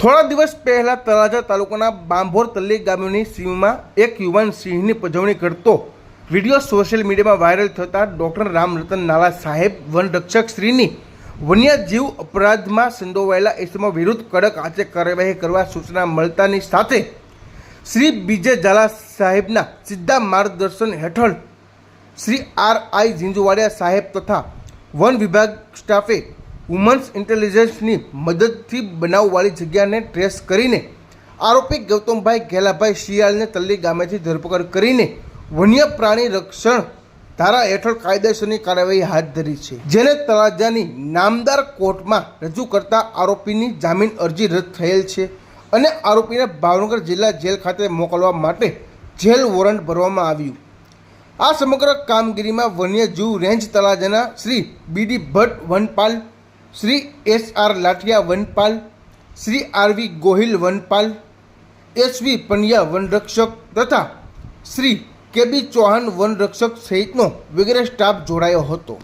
થોડા દિવસ પહેલા તળાજા તાલુકાના બાંભોર તલ્લી ગામની સીમમાં એક યુવાન સિંહની પજવણી કરતો વીડિયો સોશિયલ મીડિયામાં વાયરલ થતા ડૉક્ટર રામરતન નાલા સાહેબ વનરક્ષક શ્રીની વન્યજીવ અપરાધમાં સંડોવાયેલા ઇસમો વિરુદ્ધ કડક આચે કાર્યવાહી કરવા સૂચના મળતાની સાથે શ્રી બીજે ઝાલા સાહેબના સીધા માર્ગદર્શન હેઠળ શ્રી આર આઈ ઝીંઝુવાડિયા સાહેબ તથા વન વિભાગ સ્ટાફે વુમન્સ ઇન્ટેલિજન્સની મદદથી બનાવવાળી જગ્યાને ટ્રેસ કરીને આરોપી ગૌતમભાઈ ઘેલાભાઈ શિયાળને તલ્લી ગામેથી ધરપકડ કરીને વન્ય પ્રાણી રક્ષણ ધારા હેઠળ કાયદેસરની કાર્યવાહી હાથ ધરી છે. જેને તળાજાની નામદાર કોર્ટમાં રજૂ કરતા આરોપીની જામીન અરજી રદ થયેલ છે અને આરોપીને ભાવનગર જિલ્લા જેલ ખાતે મોકલવા માટે જેલ વોરંટ ભરવામાં આવ્યું. આ સમગ્ર કામગીરીમાં વન્યજીવ રેન્જ તળાજાના શ્રી બીડી ભટ્ટ વનપાલ શ્રી એસ આર લાઠિયા વનપાલ, શ્રી આરવી ગોહિલ વનપાલ એસવી પંડ્યા વનરક્ષક તથા શ્રી કેબી ચૌહાણ વનરક્ષક સહિતનો વગેરે સ્ટાફ જોડાયો હતો.